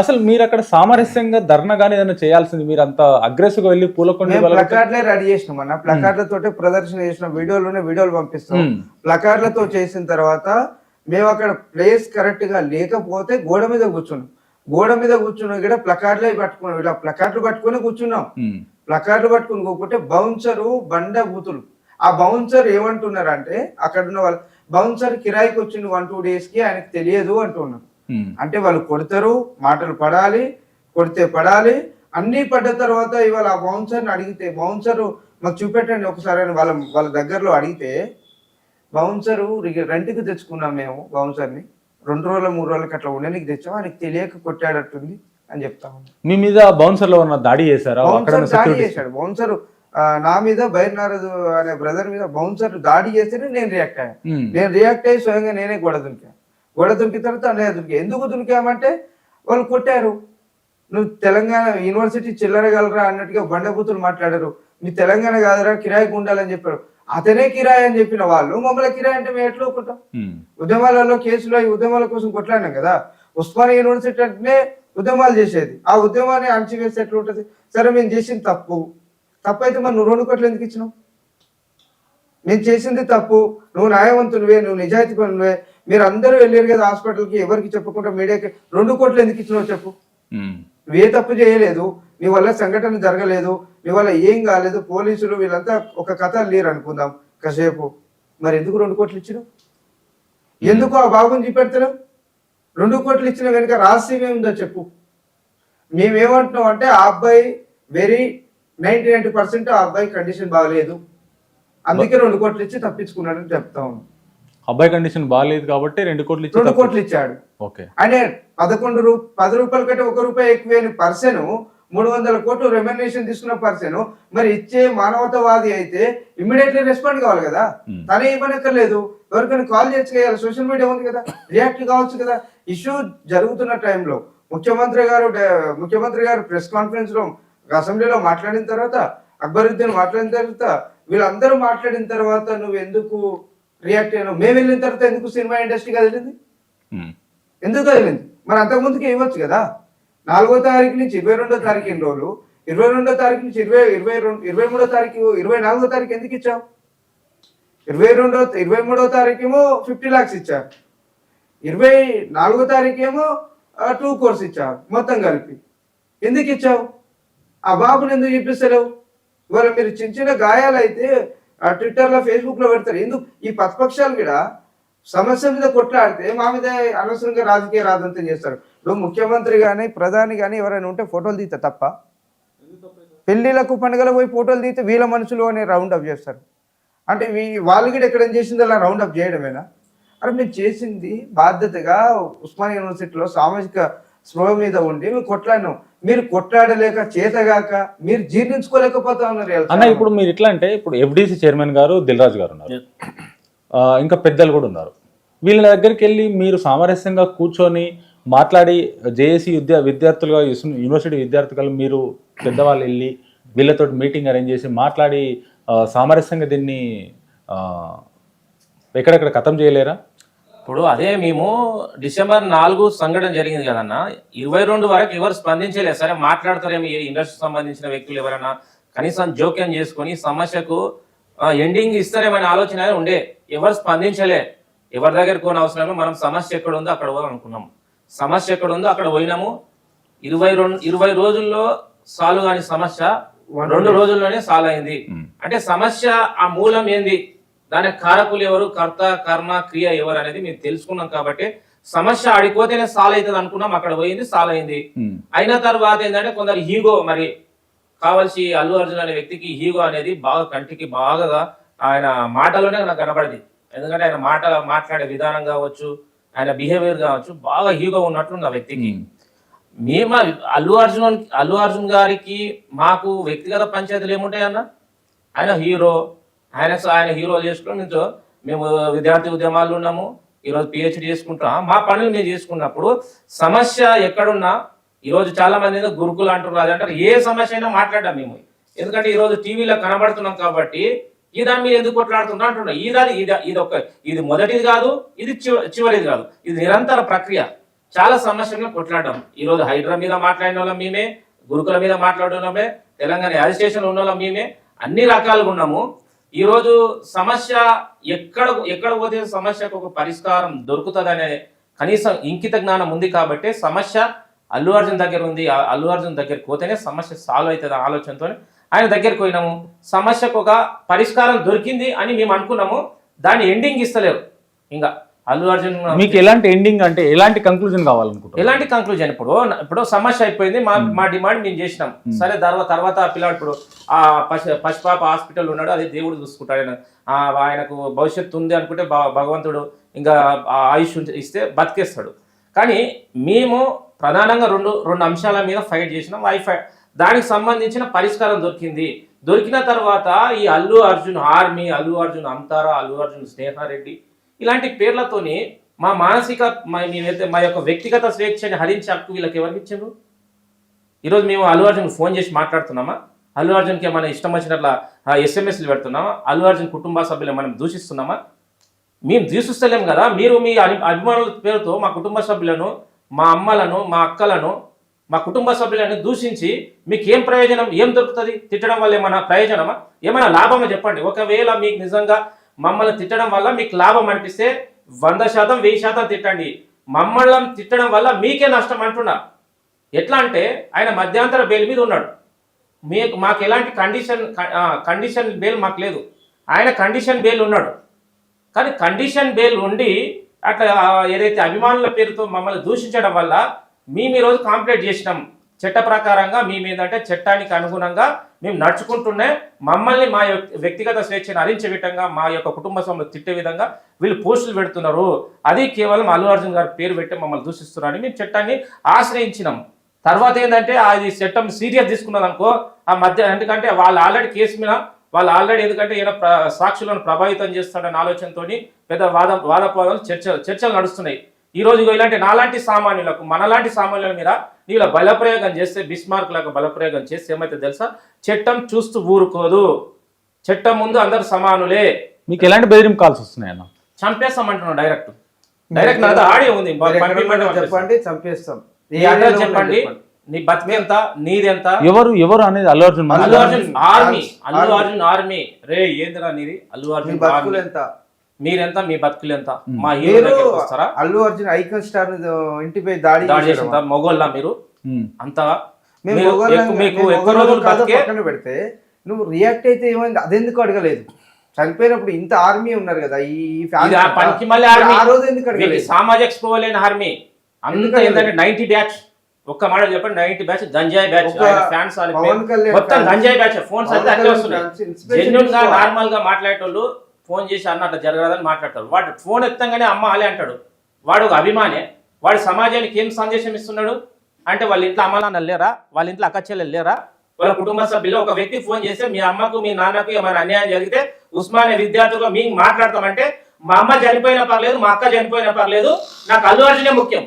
అసలు మీరు అక్కడ సామరస్యంగా ధర్నా కానీ ఏదైనా చేయాల్సింది? మీరు అంత అగ్రెసివ్గా వెళ్ళి పూలకొండ ప్లకార్డ్లే రెడీ చేసినాం అన్న. ప్లకార్డ్లతో ప్రదర్శన చేసిన వీడియోలోనే వీడియోలు పంపిస్తాం. ప్లకార్డ్లతో చేసిన తర్వాత మేము అక్కడ ప్లేస్ కరెక్ట్గా లేకపోతే గోడ మీద కూర్చున్నాం. గోడ మీద కూర్చున్నాం ఇక్కడ ప్లకార్డ్లే పట్టుకున్నాం. ఇలా ప్లకార్డులు పట్టుకొని కూర్చున్నాం. ప్లకార్డులు పట్టుకుని కూకుంటే బౌన్సరు బండ బూతులు ఆ బౌన్సర్ ఏమంటున్నారంటే అక్కడ ఉన్న వాళ్ళు బౌన్సర్ కిరాయికి వచ్చింది వన్ టూ డేస్కి ఆయనకు తెలియదు అంటున్నారు అంటే వాళ్ళు కొడతారు మాటలు పడాలి కొడితే పడాలి అన్ని పడ్డ తర్వాత ఇవాళ ఆ బౌన్సర్ని అడిగితే బౌన్సర్ మాకు చూపెట్టండి ఒకసారి అని వాళ్ళ వాళ్ళ దగ్గరలో అడిగితే బౌన్సరు రెంట్కి తెచ్చుకున్నాం మేము బౌన్సర్ని రెండు రోజుల మూడు రోజులకి అట్లా ఉండడానికి తెచ్చాం ఆయనకి తెలియక కొట్టాడట్టుంది అని చెప్తా మీ మీద బౌన్సర్లో ఉన్న దాడి చేశారా? దాడి చేశాడు. బౌన్సర్ నా మీద బైర్నారదు అనే బ్రదర్ మీద బౌన్సర్ దాడి చేస్తేనే నేను రియాక్ట్ అయ్యాను నేను రియాక్ట్ అయ్యి స్వయంగా నేనే గోడ దునికా గోడ తర్వాత అన్నయ్య దునికా ఎందుకు దునికామంటే వాళ్ళు కొట్టారు. నువ్వు తెలంగాణ యూనివర్సిటీ చిల్లరగలరా అన్నట్టుగా బండబూతులు మాట్లాడారు. మీ తెలంగాణ కాదురా కిరాయికి ఉండాలని చెప్పారు. అతనే కిరాయి అని చెప్పిన వాళ్ళు మమ్మల్ని కిరాయి అంటే మేము ఎట్లా ఒప్పుకుంటాం ఉద్యమాలలో కేసులో ఈ ఉద్యమాల కోసం కొట్లాడినాం కదా. ఉస్మానియా యూనివర్సిటీ అంటేనే ఉద్యమాలు చేసేది. ఆ ఉద్యమాన్ని అణచివేస్తే ఎట్లా ఉంటుంది? సరే మేము చేసింది తప్పు. తప్పు అయితే మరి నువ్వు రెండు కోట్లు ఎందుకు ఇచ్చినావు? నేను చేసింది తప్పు. నువ్వు న్యాయవంతునివే నువ్వు నిజాయితీ పనులవే మీరు అందరూ వెళ్ళారు కదా హాస్పిటల్కి ఎవరికి చెప్పకుండా మీడియాకి రెండు కోట్లు ఎందుకు ఇచ్చినావు చెప్పు. నువ్వు ఏ తప్పు చేయలేదు నీ వల్ల సంఘటన జరగలేదు నీ వల్ల ఏం కాలేదు పోలీసులు వీళ్ళంతా ఒక కథ లేరు అనుకుందాం. కాసేపు. మరి ఎందుకు రెండు కోట్లు ఇచ్చినావు? ఎందుకు ఆ బాబుని చూపెడతావు రెండు కోట్లు ఇచ్చిన వెనుక రహస్యం ఏముందో చెప్పు. మేమేమంటున్నాం అంటే ఆ అబ్బాయి వెరీ నైన్టీ నైన్టీ పర్సెంట్ ఆ అబ్బాయి కండిషన్ బాగలేదు. అందుకే రెండు కోట్లు ఇచ్చి తప్పించుకున్నాడని చెప్తా. ఉన్నాం అబ్బాయి కండిషన్ బాగాలేదు కాబట్టి రెండు కోట్లు ఇచ్చి రెండు కోట్లు ఇచ్చాడు. ఓకే. అంటే పదకొండు రూ పది రూపాయల కంటే ఒక రూపాయి ఎక్కువైన పర్సన్ మూడు వందల కోట్లు రెమ్యునరేషన్ తీసుకున్న పర్సన్ మరి ఇచ్చే మానవతావాది అయితే ఇమ్మీడియట్లీ రెస్పాండ్ కావాలి కదా. Hmm. తనే ఇవ్వనక్కర్లేదు ఎవరికైనా కాల్ చేసి సోషల్ మీడియా ఉంది కదా రియాక్ట్ కావచ్చు కదా. ఇష్యూ జరుగుతున్న టైంలో ముఖ్యమంత్రి గారు ముఖ్యమంత్రి గారు ప్రెస్ కాన్ఫరెన్స్లో అసెంబ్లీలో మాట్లాడిన తర్వాత అక్బరుద్దీన్ మాట్లాడిన తర్వాత వీళ్ళందరూ మాట్లాడిన తర్వాత నువ్వు ఎందుకు రియాక్ట్ అయినావు. మేము వెళ్ళిన తర్వాత ఎందుకు సినిమా ఇండస్ట్రీ కదిలింది. ఎందుకు కదిలింది మరి అంతకు ముందుకి ఇవ్వచ్చు కదా. నాలుగో తారీఖు నుంచి ఇరవై రెండో తారీఖు ఎన్ని రోజులు? ఇరవై రెండో తారీఖు నుంచి ఇరవై ఇరవై రెండు ఇరవై మూడో తారీఖు ఇరవై నాలుగో తారీఖు ఎందుకు ఇచ్చావు? ఇరవై రెండో ఇరవై మూడో తారీఖు ఏమో ఫిఫ్టీ లాక్స్ ఇచ్చారు. ఇరవై నాలుగో తారీఖు ఏమో టూ కోర్స్ ఇచ్చారు మొత్తం కలిపి. ఎందుకు ఇచ్చావు? ఆ బాబుని ఎందుకు చూపిస్తలేవు ఇవాళ మీరు చిన్న చిన్న గాయాలు అయితే ఆ ట్విట్టర్లో ఫేస్బుక్లో పెడతారు. ఎందుకు? ఈ ప్రతిపక్షాలు కూడా సమస్య మీద కొట్లాడితే మా మీద అనవసరంగా రాజకీయ రాజంతం చేస్తారు. ఇప్పుడు ముఖ్యమంత్రి కానీ ప్రధాని కానీ ఎవరైనా ఉంటే ఫోటోలు తీస్తే తప్ప? పెళ్ళిళ్ళకు పండుగలు పోయి ఫోటోలు తీస్తే వీళ్ళ మనుషులు అనే రౌండ్ అప్ చేస్తారు. అంటే వాళ్ళు కూడా ఎక్కడ చేసింది అలా రౌండ్ అప్ చేయడమేనా? అరే మేము చేసింది బాధ్యతగా ఉస్మాన్ యూనివర్సిటీలో సామాజిక స్పృహ మీద ఉండి మేము కొట్లాడినాం. మీరు కొట్లాడలేక చేతగాక మీరు జీర్ణించుకోలేకపోతా ఉన్నారు అన్న ఇప్పుడు మీరు ఎట్లా అంటే ఇప్పుడు ఎఫ్డిసి చైర్మన్ గారు దిల్రాజు గారు ఉన్నారు. ఇంకా పెద్దలు కూడా ఉన్నారు. వీళ్ళ దగ్గరికి వెళ్ళి మీరు సామరస్యంగా కూర్చొని మాట్లాడి జేఏసీ విద్యా విద్యార్థులుగా యూనివర్సిటీ విద్యార్థులు మీరు పెద్దవాళ్ళు వెళ్ళి వీళ్ళతో మీటింగ్ అరేంజ్ చేసి మాట్లాడి సామరస్యంగా దీన్ని ఎక్కడెక్కడ ఖతం చేయలేరా? ఇప్పుడు అదే మేము డిసెంబర్ నాలుగు సంఘటన జరిగింది కదన్న. ఇరవై రెండు వరకు ఎవరు స్పందించలేదు. సరే మాట్లాడతారేమో ఈ ఇండస్ట్రీ సంబంధించిన వ్యక్తులు ఎవరైనా కనీసం జోక్యం చేసుకొని సమస్యకు ఎండింగ్ ఇస్తారేమనే ఆలోచన ఉండే. ఎవరు స్పందించలే. ఎవరి దగ్గర కొన్ని అవసరం. మనం సమస్య ఎక్కడ ఉందో అక్కడ పోదాం అనుకున్నాం. సమస్య ఎక్కడ ఉందో అక్కడ పోయినాము. ఇరవై రెండు ఇరవై రోజుల్లో సాల్వ్ కాని సమస్య రెండు రోజుల్లోనే సాల్వ్ అయింది. అంటే సమస్య ఆ మూలం ఏంది? దానికి కారకులు ఎవరు? కర్త కర్మ క్రియ ఎవరు అనేది మేము తెలుసుకున్నాం కాబట్టి సమస్య ఆడిపోతేనే సాల్వ్ అవుతుంది అనుకున్నాం అక్కడ పోయింది సాల్వ్ అయింది. అయిన తర్వాత ఏంటంటే కొందరు హీగో మరి కావాల్సి అల్లు అర్జున్ అనే వ్యక్తికి హీగో అనేది బాగా కంటికి బాగా ఆయన మాటలోనే నాకు కనబడింది. ఎందుకంటే ఆయన మాట మాట్లాడే విధానం కావచ్చు ఆయన బిహేవియర్ కావచ్చు బాగా హీగో ఉన్నట్లుంది ఆ వ్యక్తికి. మేము అల్లు అర్జున్ అల్లు అర్జున్ గారికి మాకు వ్యక్తిగత పంచాయతీలు ఏముంటాయన్న? ఆయన హీరో ఆయన ఆయన హీరో చేసుకుని నుంచో మేము విద్యార్థి ఉద్యమాలు ఉన్నాము ఈరోజు పిహెచ్డి చేసుకుంటాం మా పనులు మేము చేసుకున్నప్పుడు సమస్య ఎక్కడున్నా ఈరోజు చాలా మంది ఏదో గురుకులు అంటున్నారు. అంటారు ఏ సమస్య అయినా మాట్లాడాం మేము. ఎందుకంటే ఈరోజు టీవీలో కనబడుతున్నాం కాబట్టి ఈ దాని మీద ఎందుకు కొట్లాడుతున్నా అంటున్నా. ఈ దాని ఇది ఇది ఒక ఇది మొదటిది కాదు ఇది చివరిది కాదు. ఇది నిరంతర ప్రక్రియ. చాలా సమస్యలను కొట్లాడడం. ఈరోజు రోజు హైడ్రా మీద మాట్లాడిన వాళ్ళం మేమే గురుకుల మీద మాట్లాడినమే తెలంగాణ అజిస్టేషన్ ఉన్న వాళ్ళం మేమే అన్ని రకాలుగా ఉన్నాము. ఈరోజు సమస్య ఎక్కడ ఎక్కడ పోతే సమస్యకు ఒక పరిష్కారం దొరుకుతుందనే కనీసం ఇంకిత జ్ఞానం ఉంది కాబట్టి సమస్య అల్లు అర్జున్ దగ్గర ఉంది. ఆ అల్లు అర్జున్ దగ్గరికి పోతేనే సమస్య సాల్వ్ అవుతుంది ఆలోచనతో ఆయన దగ్గరికి పోయినాము. సమస్యకు ఒక పరిష్కారం దొరికింది అని మేము అనుకున్నాము. దాన్ని ఎండింగ్ ఇస్తలేరు. ఇంకా అల్లు అర్జున్ మీకు ఎలాంటి ఎండింగ్ అంటే ఎలాంటి కంక్లూజన్ కావాలనుకుంటున్నారు? ఎలాంటి కంక్లూజన్ ఇప్పుడు ఇప్పుడు సమస్య అయిపోయింది మా మా డిమాండ్ మేము చేసినాం. సరే తర్వాత తర్వాత ఆ పిల్లాడు ఇప్పుడు ఆ పశు పశుపాప హాస్పిటల్ ఉన్నాడు అది దేవుడు చూసుకుంటాడు. ఆయన ఆయనకు భవిష్యత్తు ఉంది అనుకుంటే భగవంతుడు ఇంకా ఆయుష్ ఇస్తే బతికేస్తాడు. కానీ మేము ప్రధానంగా రెండు రెండు అంశాల మీద ఫైట్ చేసినాం వైఫై దానికి సంబంధించిన పరిష్కారం దొరికింది. దొరికిన తర్వాత ఈ అల్లు అర్జున్ ఆర్మీ అల్లు అర్జున్ అంతారా అల్లు అర్జున్ స్నేహారెడ్డి ఇలాంటి పేర్లతోని మా మానసిక మేమైతే మా యొక్క వ్యక్తిగత స్వేచ్ఛని హరించే హక్కు వీళ్ళకి ఎవరికి ఇచ్చిండ్రు ఈరోజు మేము అల్లు అర్జున్ ఫోన్ చేసి మాట్లాడుతున్నామా? అల్లు అర్జున్కి ఏమైనా ఇష్టం వచ్చినట్లా ఎస్ఎంఎస్లు పెడుతున్నామా? అల్లు అర్జున్ కుటుంబ సభ్యులు మనం దూషిస్తున్నామా? మేము దూషిస్తలేం కదా? మీరు మీ అభి- అభిమానుల పేరుతో మా కుటుంబ సభ్యులను మా అమ్మలను మా అక్కలను మా కుటుంబ సభ్యులను దూషించి మీకు ఏం ప్రయోజనం ఏం దొరుకుతుంది? తిట్టడం వల్ల ఏమైనా ప్రయోజనమా? ఏమైనా లాభమా చెప్పండి? ఒకవేళ మీకు నిజంగా మమ్మల్ని తిట్టడం వల్ల మీకు లాభం అనిపిస్తే వంద శాతం వెయ్యి శాతం తిట్టండి. మమ్మల్ని తిట్టడం వల్ల మీకే నష్టం అంటున్నా. ఎట్లా అంటే ఆయన మధ్యాంతర బెయిల్ మీద ఉన్నాడు. మీకు మాకు ఎలాంటి కండిషన్ కండిషన్ బెయిల్ మాకు లేదు. ఆయన కండిషన్ బెయిల్ ఉన్నాడు. కానీ కండిషన్ బెయిల్ ఉండి అట్లా ఏదైతే అభిమానుల పేరుతో మమ్మల్ని దూషించడం వల్ల మేము ఈరోజు కాంప్లైంట్ చేసినాం. చట్ట ప్రకారంగా మేము ఏంటంటే చట్టానికి అనుగుణంగా మేము నడుచుకుంటూనే మమ్మల్ని మా యొక్క వ్యక్తిగత స్వేచ్ఛను అరించే విధంగా మా యొక్క కుటుంబ సభ్యులు తిట్టే విధంగా వీళ్ళు పోస్టులు పెడుతున్నారు. అది కేవలం అల్లు అర్జున్ గారి పేరు పెట్టి మమ్మల్ని దూషిస్తున్నారని మేము చట్టాన్ని ఆశ్రయించినాం. తర్వాత ఏంటంటే అది చట్టం సీరియస్ తీసుకున్నది అనుకో ఆ మధ్య ఎందుకంటే వాళ్ళు ఆల్రెడీ కేసు మీద వాళ్ళు ఆల్రెడీ ఎందుకంటే ఈయన సాక్షులను ప్రభావితం చేస్తాడన్న ఆలోచనతో పెద్ద వాద వాదపాదాలు చర్చ చర్చలు నడుస్తున్నాయి. ఈ రోజు ఇగో ఇలాంటి నాలాంటి సామాన్యులకు మనలాంటి సామాన్యుల మీద నీళ్ళ బలప్రయోగం చేస్తే బిస్మార్క్ లాగా బలప్రయోగం చేస్తే ఏమైతే తెలుసా? చట్టం చూస్తూ ఊరుకోదు. చట్టం ముందు అందరు సమానులే. మీకు ఎలాంటి బెదిరింపు కాల్స్ వస్తున్నాయి అన్న? చంపేస్తామంటున్నాడు డైరెక్ట్. డైరెక్ట్ నాది ఆడియో ఉంది. చెప్పండి చంపేస్తాం. అడ్రస్ ఏరియాలో చెప్పండి. నీ బతికెంత నీదెంత ఎవరు ఎవరు అనేది అల్లు అర్జున్ అల్లు? అర్జున్ ఆర్మీ. అల్లు. అర్జున్ ఆర్మీ. రే ఏందిరా నీది? అల్లు అర్జున్ బతుకులు ఎంత? మీరెంత? మీ బతుకులు ఎంత మా హీరో వస్తారా? అల్లు అర్జున్ ఐకన్ స్టార్ ఇంటిపై దాడి దాడి. చేసిన మొగోళ్ళ మీరు. అంత మీకు ఎక్కువ రోజులు పక్కన పెడితే నువ్వు రియాక్ట్ అయితే ఏమైంది? అదెందుకు అడగలేదు? చనిపోయినప్పుడు ఇంత ఆర్మీ ఉన్నారు కదా ఈ పనికి మళ్ళీ ఆ రోజు ఎందుకు అడగలేదు? సామాజిక స్పృహలేని ఆర్మీ అంత ఎందుకు ఏంటంటే నైన్టీ బ్యాచ్ ఒక్క మాట చెప్పండి నైన్టీ బ్యాచ్ గంజాయి బ్యాచ్ ఫ్యాన్స్ మొత్తం గంజాయి బ్యాచ్ ఫోన్స్ అట్లే కళ్యాణ్ వస్తున్నాయి. నార్మల్గా మాట్లాడేటోళ్ళు ఫోన్ చేసి అన్న అట్లా జరగదని మాట్లాడతారు. వాడు ఫోన్ ఎత్తంగానే అమ్మ ఆలే అంటాడు. వాడు ఒక అభిమానే. వాడు సమాజానికి ఏం సందేశం ఇస్తున్నాడు? అంటే వాళ్ళ ఇంట్లో అమ్మ నాన్న లేరా? వాళ్ళ ఇంట్లో అక్క చెల్లెలు లేరా? వాళ్ళ కుటుంబ సభ్యులు ఒక వ్యక్తి ఫోన్ చేస్తే మీ అమ్మకు మీ నాన్నకు ఏమైనా అన్యాయం జరిగితే ఉస్మానియా విద్యార్థులుగా మేము మాట్లాడతామంటే మా అమ్మ చనిపోయినా పర్లేదు మా అక్క చనిపోయినా పర్లేదు నాకు అల్లు అర్జునే ముఖ్యం.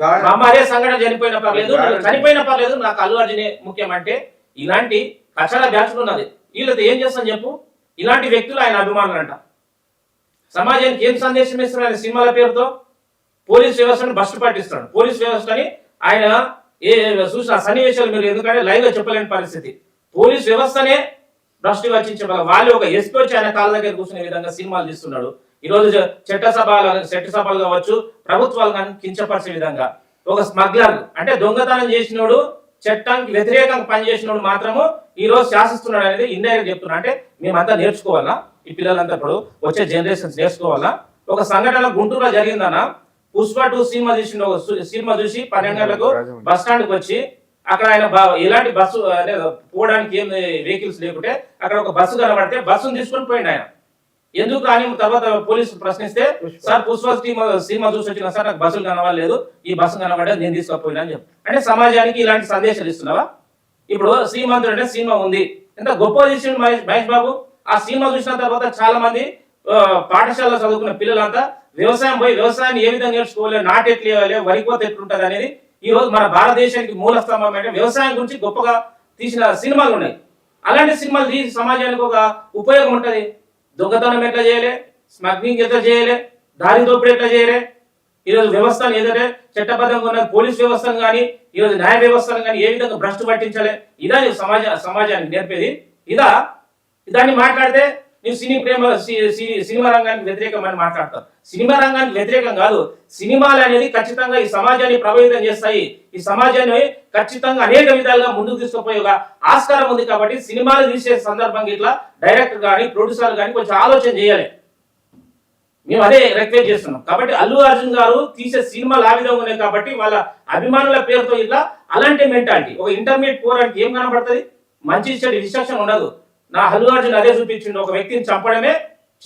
మా అమ్మ అదే సంఘటన చనిపోయినా పర్లేదు చనిపోయినా పర్లేదు నాకు అల్లు అర్జునే ముఖ్యం అంటే ఇలాంటి కక్షల బ్యాచ్లు ఉన్నది. వీళ్ళతో ఏం చేస్తాను చెప్పు? ఇలాంటి వ్యక్తులు ఆయన అభిమానులు అంట సమాజానికి ఏం సందేశం ఇస్తున్నాడు ఆయన సినిమాల పేరుతో? పోలీస్ వ్యవస్థను భస్ట్ పట్టిస్తున్నాడు. పోలీస్ వ్యవస్థని ఆయన ఏ చూసిన సన్నివేశాలు మీరు ఎందుకంటే లైవ్గా చెప్పలేని పరిస్థితి. పోలీస్ వ్యవస్థనే భ్రష్టు వచ్చించే వాళ్ళు ఒక ఎస్పీ వచ్చి ఆయన కాళ్ళ దగ్గర కూర్చునే విధంగా సినిమాలు తీస్తున్నాడు. ఈ రోజు చట్టసభలు చట్టసభలు కావచ్చు ప్రభుత్వాలు కానీ కించపరిచే విధంగా. ఒక స్మగ్లర్ అంటే దొంగతనం చేసినోడు చట్టానికి వ్యతిరేకంగా పనిచేసినోడు మాత్రము ఈ రోజు శాసిస్తున్నాడు అనేది ఇండైరెక్ట్ చెప్తున్నా. అంటే మేమంతా నేర్చుకోవాలా? ఈ పిల్లలంతా ఇప్పుడు వచ్చే జనరేషన్స్ నేర్చుకోవాలా? ఒక సంఘటన గుంటూరులో జరిగిందన్న. పుష్ప టూ సినిమా చూసిన ఒక సినిమా చూసి పన్నెండు గంటలకు బస్ స్టాండ్కి వచ్చి అక్కడ ఆయన బా- ఎలాంటి బస్సు అదే పోవడానికి ఏం వెహికల్స్ లేకుంటే అక్కడ ఒక బస్సు కనబడితే బస్సును తీసుకొని పోయిండు ఆయన. ఎందుకు అని తర్వాత పోలీసులు ప్రశ్నిస్తే సార్ పుష్ప సినిమా సినిమా చూసి వచ్చిన సార్ నాకు బస్సులు కనబడలేదు. ఈ బస్సు కనబడేది నేను తీసుకుపోయినా అని చెప్పి. అంటే సమాజానికి ఇలాంటి సందేశాలు ఇస్తున్నావా? ఇప్పుడు శ్రీమంతుడు అంటే సినిమా ఉంది. ఎంత గొప్ప చేసిండు మహేష్ మహేష్ బాబు. ఆ సినిమా చూసిన తర్వాత చాలా మంది పాఠశాలలో చదువుకున్న పిల్లలంతా వ్యవసాయం పోయి వ్యవసాయాన్ని ఏ విధంగా నేర్చుకోవాలి? నాటు ఎట్లు వేయాలి? వరి కోత ఎట్లుంటది? అనేది ఈ రోజు మన భారతదేశానికి మూల స్తంభం అంటే వ్యవసాయం గురించి గొప్పగా తీసిన సినిమాలు ఉన్నాయి. అలాంటి సినిమాలు తీసి సమాజానికి ఒక ఉపయోగం ఉంటది. దొంగతనం ఎట్లా చేయలే? స్మగ్లింగ్ ఎట్లా చేయలే? దారి దోపిడీ ఎట్లా చేయలే? ఈరోజు వ్యవస్థను ఏదంటే చట్టబద్ధంగా ఉన్న పోలీస్ వ్యవస్థను కానీ ఈరోజు న్యాయ వ్యవస్థను కానీ ఏ విధంగా భ్రష్టు పట్టించాలి? ఇదా ఈ సమాజ సమాజానికి నేర్పేది. ఇదా దాన్ని మాట్లాడితే ನೀವು సినీ ప్రేమ సి- సి- సినిమా రంగానికి వ్యతిరేకమని మాట్లాడతారు సినిమా రంగానికి వ్యతిరేకం కాదు సినిమాలు అనేది ఖచ్చితంగా ఈ సమాజాన్ని ప్రభావితం చేస్తాయి. ఈ సమాజాన్ని ఖచ్చితంగా అనేక విధాలుగా ముందుకు తీసుకుపోయే ఆస్కారం ఉంది కాబట్టి సినిమాలు తీసే సందర్భంగా ఇట్లా డైరెక్టర్ కానీ ప్రొడ్యూసర్ కానీ కొంచెం ఆలోచన చేయాలి. మేము అదే రిక్వెస్ట్ చేస్తున్నాం. కాబట్టి అల్లు అర్జున్ గారు తీసే సినిమాలు ఆ విధంగా ఉన్నాయి కాబట్టి వాళ్ళ అభిమానుల పేరుతో ఇట్లా అలాంటి మెంటాలిటీ ఒక ఇంటర్మీడియట్ పోరానికి ఏం కనబడుతుంది? మంచి చెడు డిస్ట్రక్షన్ ఉండదు. నా అల్లు అర్జున్ అదే చూపించిండు. ఒక వ్యక్తిని చంపడమే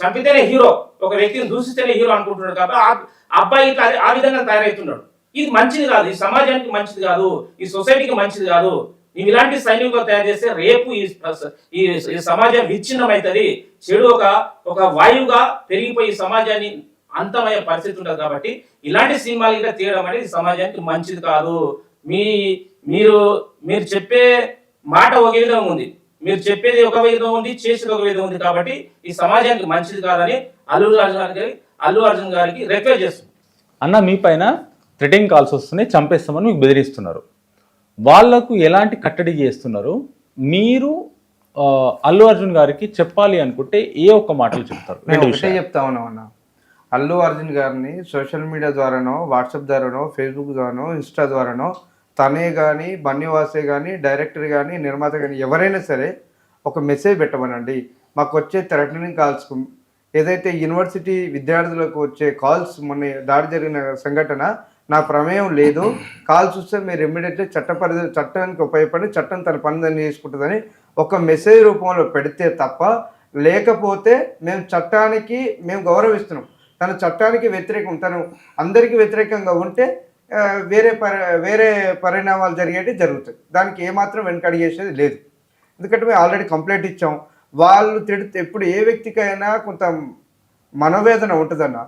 చంపితేనే హీరో ఒక వ్యక్తిని దూషిస్తేనే హీరో అనుకుంటున్నాడు కాబట్టి అబ్బాయి ఇట్లా ఆ విధంగా తయారవుతున్నాడు. ఇది మంచిది కాదు. ఈ సమాజానికి మంచిది కాదు. ఈ సొసైటీకి మంచిది కాదు. నువ్వు ఇలాంటి సైనికులు తయారు చేస్తే రేపు ఈ ఈ సమాజం విచ్ఛిన్నం అవుతుంది చెడు ఒక ఒక వాయువుగా పెరిగిపోయి సమాజాన్ని అంతమయ్యే పరిస్థితి ఉంటుంది కాబట్టి ఇలాంటి సినిమాలు ఇంకా తీయడం అనేది సమాజానికి మంచిది కాదు. మీ మీరు మీరు చెప్పే మాట ఒక విధంగా ఉంది. మీరు చెప్పేది ఒక విధంగా ఉంది చేసేది ఒక విధంగా ఉంది కాబట్టి ఈ సమాజానికి మంచిది కాదని అల్లు అర్జున్ గారికి అల్లు అర్జున్ గారికి రిక్వెస్ట్ చేస్తుంది అన్న మీ పైన థ్రెటింగ్ కాల్స్ వస్తున్నాయి చంపేస్తామని మీకు బెదిరిస్తున్నారు. వాళ్ళకు ఎలాంటి కట్టడి చేస్తున్నారు? మీరు అల్లు అర్జున్ గారికి చెప్పాలి అనుకుంటే ఏ ఒక్క మాటలు చెప్తారు? ఒకటే. చెప్తా ఉన్నాం అన్న. అల్లు అర్జున్ గారిని సోషల్ మీడియా ద్వారానో వాట్సాప్ ద్వారానో ఫేస్బుక్ ద్వారానో ఇన్స్టా ద్వారానో తనే కానీ బన్నివాసే కానీ డైరెక్టర్ కానీ నిర్మాత కానీ ఎవరైనా సరే ఒక మెసేజ్ పెట్టమనండి. మాకు వచ్చే థ్రెటనింగ్ కాల్స్ ఏదైతే యూనివర్సిటీ విద్యార్థులకు వచ్చే కాల్స్ మొన్న దాడి జరిగిన సంఘటన నా ప్రమేయం లేదు. కాల్స్ వస్తే మీరు ఇమ్మీడియట్లీ చట్ట పరిధి చట్టానికి ఉపయోగపడి చట్టం తన పని దాన్ని చేసుకుంటుందని ఒక మెసేజ్ రూపంలో పెడితే తప్ప లేకపోతే మేము చట్టానికి మేము గౌరవిస్తున్నాం. తన చట్టానికి వ్యతిరేకం తను అందరికీ వ్యతిరేకంగా ఉంటే వేరే పరి వేరే పరిణామాలు జరిగేవి జరుగుతాయి. దానికి ఏమాత్రం వెనకడిగేసేది లేదు. ఎందుకంటే మేము ఆల్రెడీ కంప్లైంట్ ఇచ్చాం. వాళ్ళు తిడితే ఎప్పుడు ఏ వ్యక్తికైనా కొంత మనోవేదన ఉంటుందన్న.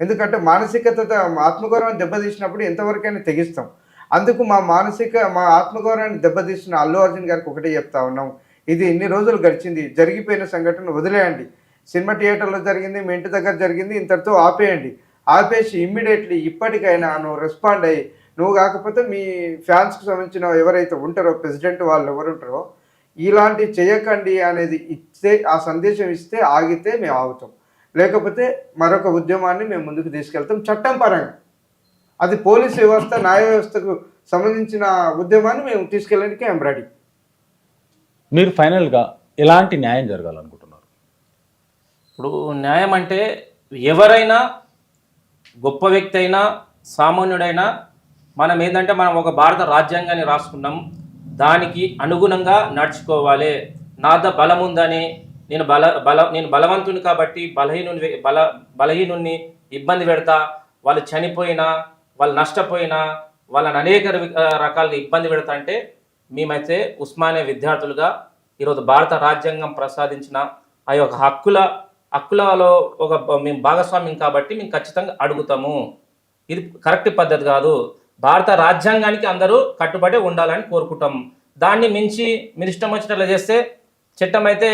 ఎందుకంటే మానసికత ఆత్మగౌరవం దెబ్బతీసినప్పుడు ఎంతవరకైనా తెగిస్తాం. అందుకు మా మానసిక మా ఆత్మగౌరవాన్ని దెబ్బతీసిన అల్లు అర్జున్ గారికి ఒకటే చెప్తా ఉన్నాం. ఇది ఇన్ని రోజులు గడిచింది. జరిగిపోయిన సంఘటన వదిలేయండి. సినిమా థియేటర్లో జరిగింది మీ ఇంటి దగ్గర జరిగింది ఇంతటితో ఆపేయండి. ఆపేసి ఇమ్మీడియట్లీ ఇప్పటికైనా నువ్వు రెస్పాండ్ అయ్యి నువ్వు కాకపోతే మీ ఫ్యాన్స్కి సంబంధించిన ఎవరైతే ఉంటారో ప్రెసిడెంట్ వాళ్ళు ఎవరు ఉంటారో ఇలాంటి చేయకండి అనేది ఇస్తే ఆ సందేశం ఇస్తే ఆగితే మేము ఆగుతాం. లేకపోతే మరొక ఉద్యమాన్ని మేము ముందుకు తీసుకెళ్తాం చట్టం పరంగా. అది పోలీస్ వ్యవస్థ న్యాయ వ్యవస్థకు సంబంధించిన ఉద్యమాన్ని మేము తీసుకెళ్ళడానికి ఐఎమ్ రెడీ మీరు ఫైనల్గా ఎలాంటి న్యాయం జరగాలనుకుంటున్నారు? ఇప్పుడు న్యాయం అంటే ఎవరైనా గొప్ప వ్యక్తి అయినా సామాన్యుడైనా మనం ఏంటంటే మనం ఒక భారత రాజ్యాంగాన్ని రాసుకున్నాం. దానికి అనుగుణంగా నడుచుకోవాలి. నాద బలం ఉందని నేను బల బల నేను బలవంతుని కాబట్టి బలహీనుని బల బలహీనుని ఇబ్బంది పెడతా. వాళ్ళు చనిపోయినా వాళ్ళు నష్టపోయినా వాళ్ళని అనేక రకాల ఇబ్బంది పెడతా అంటే మేమైతే ఉస్మానియా విద్యార్థులుగా ఈరోజు భారత రాజ్యాంగం ప్రసాదించిన ఆ యొక్క హక్కుల హక్కులలో ఒక మేము భాగస్వామ్యం కాబట్టి మేము ఖచ్చితంగా అడుగుతాము. ఇది కరెక్ట్ పద్ధతి కాదు. భారత రాజ్యాంగానికి అందరూ కట్టుబడి ఉండాలని కోరుకుంటాం. దాన్ని మించి మీరు ఇష్టం వచ్చినట్లు చేస్తే చట్టం అయితే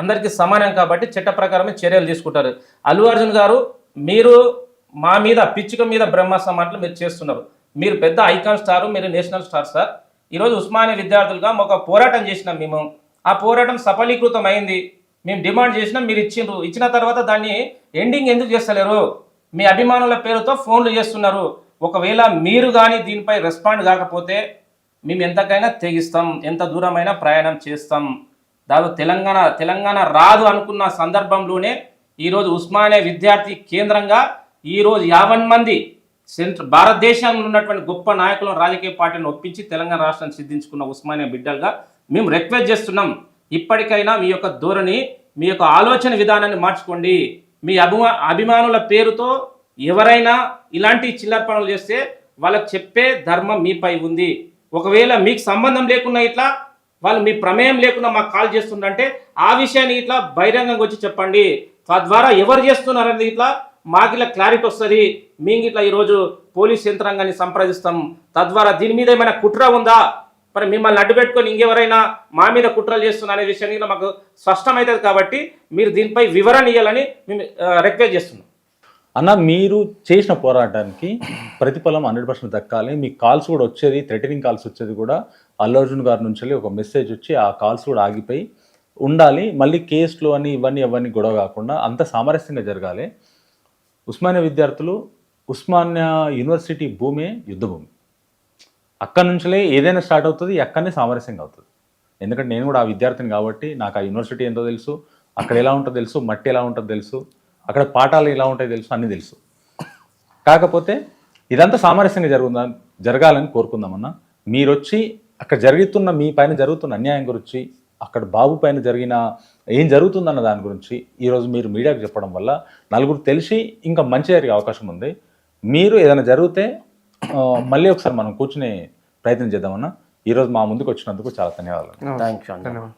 అందరికీ సమానం కాబట్టి చట్ట ప్రకారమే చర్యలు తీసుకుంటారు. అల్లు అర్జున్ గారు మీరు మా మీద పిచ్చుక మీద బ్రహ్మాస్త్రం మాటలు మీరు చేస్తున్నారు. మీరు పెద్ద ఐకాన్ స్టార్ మీరు నేషనల్ స్టార్ సార్. ఈరోజు ఉస్మానియా విద్యార్థులుగా ఒక పోరాటం చేసినాం మేము. ఆ పోరాటం సఫలీకృతం అయింది మేము డిమాండ్ చేసినా మీరు ఇచ్చిండ్రు. ఇచ్చిన తర్వాత దాన్ని ఎండింగ్ ఎందుకు చేస్తలేరు? మీ అభిమానుల పేరుతో ఫోన్లు చేస్తున్నారు. ఒకవేళ మీరు కానీ దీనిపై రెస్పాండ్ కాకపోతే మేము ఎంతకైనా తెగిస్తాం ఎంత దూరమైనా ప్రయాణం చేస్తాం. దాదాపు తెలంగాణ తెలంగాణ రాదు అనుకున్న సందర్భంలోనే ఈరోజు ఉస్మానియా విద్యార్థి కేంద్రంగా ఈరోజు యావన్ మంది సెంట్ర భారతదేశంలో ఉన్నటువంటి గొప్ప నాయకులను రాజకీయ పార్టీని ఒప్పించి తెలంగాణ రాష్ట్రాన్ని సిద్ధించుకున్న ఉస్మానియా బిడ్డలుగా మేము రిక్వెస్ట్ చేస్తున్నాం. ఇప్పటికైనా మీ యొక్క ధోరణి మీ యొక్క ఆలోచన విధానాన్ని మార్చుకోండి. మీ అభిమా అభిమానుల పేరుతో ఎవరైనా ఇలాంటి చిల్లర పనులు చేస్తే వాళ్ళకు చెప్పే ధర్మం మీపై ఉంది. ఒకవేళ మీకు సంబంధం లేకున్నా ఇట్లా వాళ్ళు మీ ప్రమేయం లేకుండా మాకు కాల్ చేస్తుండంటే ఆ విషయాన్ని ఇట్లా బహిరంగంగా వచ్చి చెప్పండి. తద్వారా ఎవరు చేస్తున్నారనేది ఇట్లా మాకు ఇట్లా క్లారిటీ వస్తుంది. మేము ఇట్లా ఈరోజు పోలీస్ యంత్రాంగాన్ని సంప్రదిస్తాం. తద్వారా దీని మీద ఏమైనా కుట్ర ఉందా? మరి మిమ్మల్ని అడ్డు పెట్టుకొని ఇంకెవరైనా మా మీద కుట్రలు చేస్తున్న అనే విషయాన్ని మాకు స్పష్టమవుతుంది కాబట్టి మీరు దీనిపై వివరణ ఇవ్వాలని మేము రిక్వెస్ట్ చేస్తున్నాం. అన్న మీరు చేసిన పోరాటానికి ప్రతిఫలం హండ్రెడ్ పర్సెంట్ దక్కాలి. మీ కాల్స్ కూడా వచ్చేది థ్రెటనింగ్ కాల్స్ వచ్చేది కూడా అల్లు అర్జున్ గారి నుంచి ఒక మెసేజ్ వచ్చి ఆ కాల్స్ కూడా ఆగిపోయి ఉండాలి. మళ్ళీ కేసులు అని ఇవన్నీ ఇవన్నీ గొడవ కాకుండా అంత సామరస్యంగా జరగాలి. ఉస్మానియా విద్యార్థులు ఉస్మానియా యూనివర్సిటీ భూమే యుద్ధ భూమి అక్కడి నుంచిలే ఏదైనా స్టార్ట్ అవుతుంది అక్కడనే సామరస్యంగా అవుతుంది. ఎందుకంటే నేను కూడా ఆ విద్యార్థిని కాబట్టి నాకు ఆ యూనివర్సిటీ ఏంటో తెలుసు అక్కడ ఎలా ఉంటుందో తెలుసు మట్టి ఎలా ఉంటుందో తెలుసు అక్కడ పాఠాలు ఎలా ఉంటాయో తెలుసు అన్నీ తెలుసు. కాకపోతే ఇదంతా సామరస్యంగా జరుగుతుందా జరగాలని కోరుకుందామన్నా మీరు వచ్చి అక్కడ జరుగుతున్న మీ పైన జరుగుతున్న అన్యాయం గురించి అక్కడ బాబు పైన జరిగిన ఏం జరుగుతుందన్న దాని గురించి ఈరోజు మీరు మీడియాకు చెప్పడం వల్ల నలుగురు తెలిసి ఇంకా మంచి జరిగే అవకాశం ఉంది. మీరు ఏదైనా జరిగితే మళ్ళీ ఒకసారి మనం కూర్చునే ప్రయత్నం చేద్దామన్నా. ఈరోజు మా ముందుకు వచ్చినందుకు చాలా ధన్యవాదాలు. థ్యాంక్ యూ ధన్యవాదాలు.